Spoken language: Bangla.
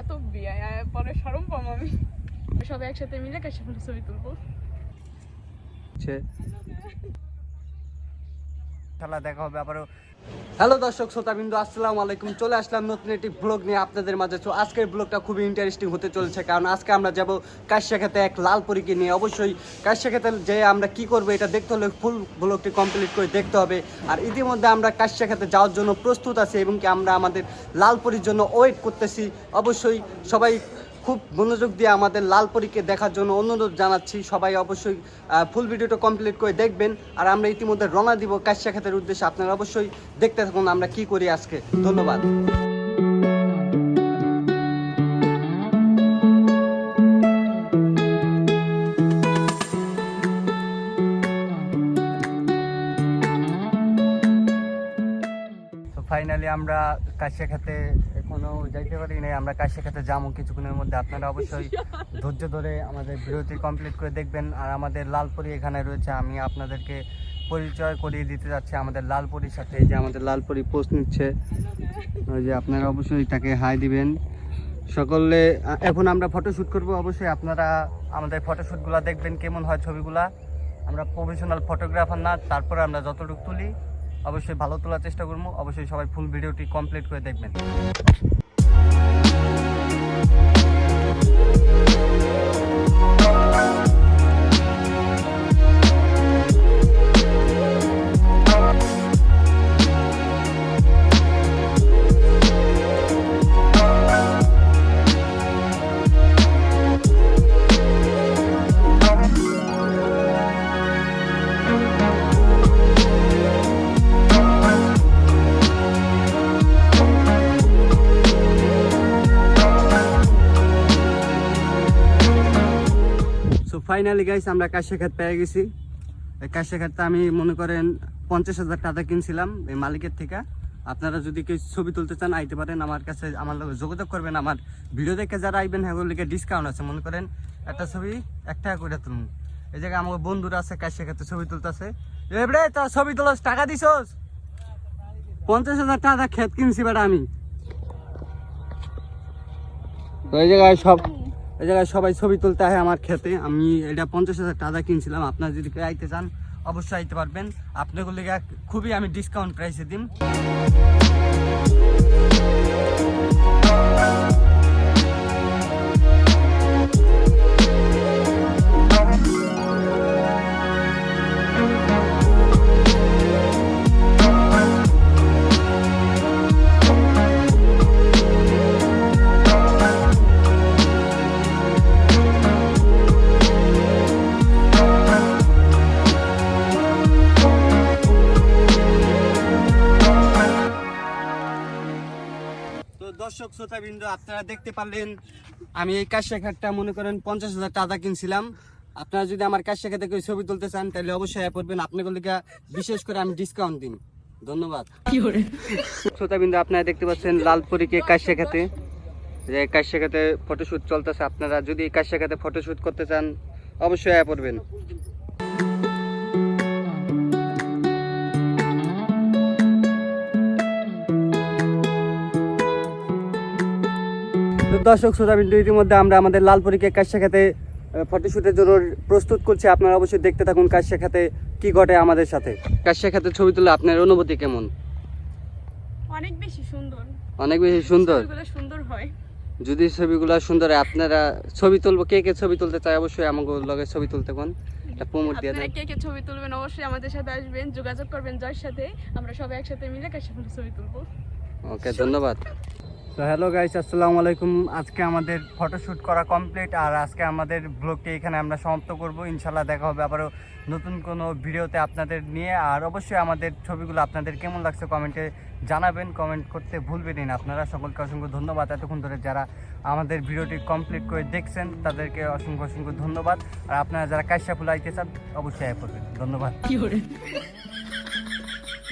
এত বিয়ে পরে সরম পাম আমি। সবাই একসাথে মিলে কাশি ফুল ছবি তুলবো। খেলা দেখা হবে আবারও। হ্যালো দর্শক, শ্রোতাবিন্দু, আসসালামু আলাইকুম। চলে আসলাম নতুন একটি ব্লগ নিয়ে আপনাদের মাঝে। তো আজকের ব্লগটা খুবই ইন্টারেস্টিং হতে চলেছে, কারণ আজকে আমরা যাব কাশ্যা এক লাল পরীকে নিয়ে। অবশ্যই কাশ্যা খেতে যে আমরা কি করব এটা দেখতে হলে ফুল ব্লগটি কমপ্লিট করে দেখতে হবে। আর ইতিমধ্যে আমরা কাশ্যা খেতে যাওয়ার জন্য প্রস্তুত আছি এবং কি আমরা আমাদের লাল পরীর জন্য ওয়েট করতেছি। অবশ্যই সবাই খুব মনোযোগ দিয়ে আমাদের লাল পরীকে দেখার জন্য অনুরোধ জানাচ্ছি। সবাই অবশ্যই ফুল ভিডিওটা কমপ্লিট করে দেখবেন। আর আমরা ইতিমধ্যে রওনা দিব কাশ্যা খাতের উদ্দেশ্যে। আপনারা অবশ্যই দেখতে থাকুন আমরা কি করি আজকে। ধন্যবাদ। ফাইনালি আমরা কাশ্যা খেতে এখনও যাইতে পারি নাই। আমরা কাশ্যা খেতে যাব কিছুক্ষণের মধ্যে। আপনারা অবশ্যই ধৈর্য ধরে আমাদের বিরতি কমপ্লিট করে দেখবেন। আর আমাদের লালপুরি এখানে রয়েছে। আমি আপনাদেরকে পরিচয় করিয়ে দিতে যাচ্ছি আমাদের লালপুরির সাথে। যে আমাদের লালপুরি পোস্ট নিচ্ছে। ওই যে আপনারা অবশ্যই তাকে হাই দিবেন। সকলে, এখন আমরা ফটোশ্যুট করব অবশ্যই। আপনারা আমাদের ফটোশ্যুটগুলো দেখবেন, কেমন হয় ছবিগুলা। আমরা প্রফেশনাল ফটোগ্রাফার না, তারপরে আমরা যতটুকু তুলি অবশ্যই ভালো তোলার চেষ্টা করব। অবশ্যই সবাই ফুল ভিডিওটি কমপ্লিট করে দেখবেন। ফাইনালি গাইস আমরা কাশ্যখাত পেয়ে গেছি। এই কাশ্যখাতটা আমি মনে করেন পঞ্চাশ হাজার টাকা কিনছিলাম এই মালিকের থেকে। আপনারা যদি কেউ ছবি তুলতে চান, আইতে পারেন আমার কাছে, আমার লগে যোগাযোগ করবেন। আমার ভিডিও দেখে যারা আইবেন হ্যাঁ ডিসকাউন্ট আছে। মনে করেন একটা ছবি, এক টাকা করে তুলুন। এই জায়গায় আমার বন্ধুরা আছে কাশ্যখাতে ছবি তুলতেছে। এবারে তোর ছবি তোলাস, টাকা দিছস? পঞ্চাশ হাজার টাকা খেত কিনছি বেটা আমি। তো এই জায়গায় সব এই জায়গায় সবাই ছবি তুলতে হয় আমার খেতে। আমি এটা পঞ্চাশ হাজার টাকা কিনছিলাম। আপনারা যদি আইতে চান, অবশ্যই আইতে পারবেন। আপনাদের লেগে খুবই আমি ডিসকাউন্ট প্রাইসে দিন দর্শক শ্রোতাবৃন্দ আপনারা দেখতে পারলেন আমি এই কাশ্যা খাটটা মনে করেন পঞ্চাশ হাজার টাকা কিনছিলাম। আপনারা যদি আমার কাশ্যা খাতে কেউ ছবি তুলতে চান তাহলে অবশ্যই করবেন আপনাদের লিগা বিশেষ করে আমি ডিসকাউন্ট দিন। ধন্যবাদ। শ্রোতাবৃন্দ আপনারা দেখতে পাচ্ছেন লালপুরিকে কাশ্যা খাতে যে কাশ্যা খাতে ফটোশ্যুট চলতেছে। আপনারা যদি এই কাশ্যা খাতে ফটোশ্যুট করতে চান অবশ্যই করবেন দর্শক শ্রোতাবিন্দু ইতিমধ্যে আমরা আমাদের লালপুরিকে কাশ্যা খাতে ফটোশ্যুটের জন্য প্রস্তুত করছি। আপনারা অবশ্যই দেখতে থাকুন কাশ্যা খাতে কি ঘটে আমাদের সাথে। কাশ্যা খাতে ছবি তুলে আপনার অনুভূতি কেমন? অনেক বেশি সুন্দর। অনেক বেশি সুন্দর? ছবিগুলো সুন্দর হয়। যদি ছবিগুলো সুন্দর হয়, আপনারা ছবি তুলবো কে কে ছবি তুলতে চায় অবশ্যই আমাকে লগে ছবি তুলতে কোন প্রমোট দিয়ে আপনারা দেন। কে কে ছবি তুলবেন অবশ্যই আমাদের সাথে আসবেন যোগাযোগ করবেন জয়ের সাথে। আমরা সবাই একসাথে মিলে কাশি ছবি তুলবো। ওকে ধন্যবাদ। তো হ্যালো গাইস আসসালামু আলাইকুম। আজকে আমাদের ফটোশ্যুট করা কমপ্লিট আর আজকে আমাদের ব্লগটি এখানে আমরা সমাপ্ত করব। ইনশাল্লাহ দেখা হবে আবারও নতুন কোনো ভিডিওতে আপনাদের নিয়ে। আর অবশ্যই আমাদের ছবিগুলো আপনাদের কেমন লাগছে কমেন্টে জানাবেন। কমেন্ট করতে ভুলবেন না আপনারা। সকলকে অসংখ্য ধন্যবাদ। এতক্ষণ ধরে যারা আমাদের ভিডিওটি কমপ্লিট করে দেখছেন, তাদেরকে অসংখ্য অসংখ্য ধন্যবাদ। আর আপনারা যারা কাশ্যা ফুল আইতে চান, অবশ্যই আয় করবেন। ধন্যবাদ।